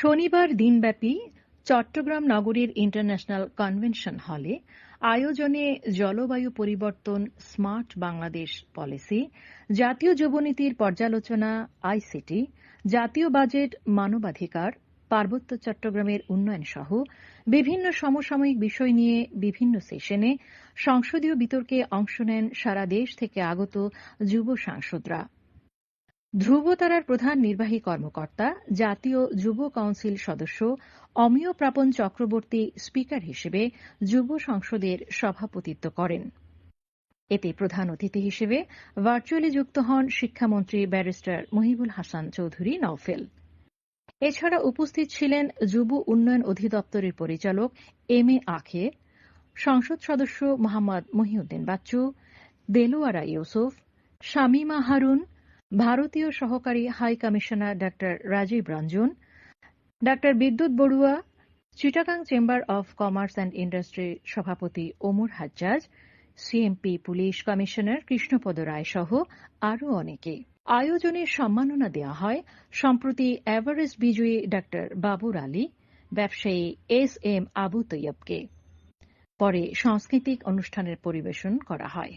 শনিবার দিনব্যাপী চট্টগ্রাম নগরীর ইন্টারন্যাশনাল কনভেনশন হলে আয়োজনে জলবায়ু পরিবর্তন, স্মার্ট বাংলাদেশ পলিসি, জাতীয় যুবনীতির পর্যালোচনা, আইসিটি, জাতীয় বাজেট, মানবাধিকার, পার্বত্য চট্টগ্রামের উন্নয়ন সহ বিভিন্ন সমসাময়িক বিষয় নিয়ে বিভিন্ন সেশনে সংসদীয় বিতর্কে অংশ নেন সারা দেশ থেকে আগত যুব সাংসদরা। ধ্রুবতারার প্রধান নির্বাহী কর্মকর্তা, জাতীয় যুব কাউন্সিল সদস্য, অমিয় প্রাপন চক্রবর্তী স্পিকার হিসেবে যুব সংসদের সভাপতিত্ব করেন। এতে প্রধান অতিথি হিসেবে ভার্চুয়ালি যুক্ত হন শিক্ষামন্ত্রী ব্যারিস্টার মহিবুল হাসান চৌধুরী নওফেল। এছাড়া উপস্থিত ছিলেন যুব উন্নয়ন অধিদপ্তরের পরিচালক এম এ আখে, সংসদ সদস্য মোহাম্মদ মহিউদ্দিন বাচ্চু, দেলোয়ারা ইউসুফ, শামীমা হারুন ভারতীয় সহকারী হাই কমিশনার ডা রাজীব রঞ্জন ডা Bidyut Barua, Chittagong chamber of commerce and ইন্ডাস্ট্রির সভাপতি Omar Hajjaj, CMP police commissioner Krishnapada Roy সহ আরও অনেকে। আয়োজনে সম্মাননা দেওয়া হয় সম্প্রতি এভারেস্ট বিজয়ী ডা বাবুর আলী, ব্যবসায়ী এস এম আবু তৈয়বকে। পরে সাংস্কৃতিক অনুষ্ঠানের পরিবেশন করা হয়।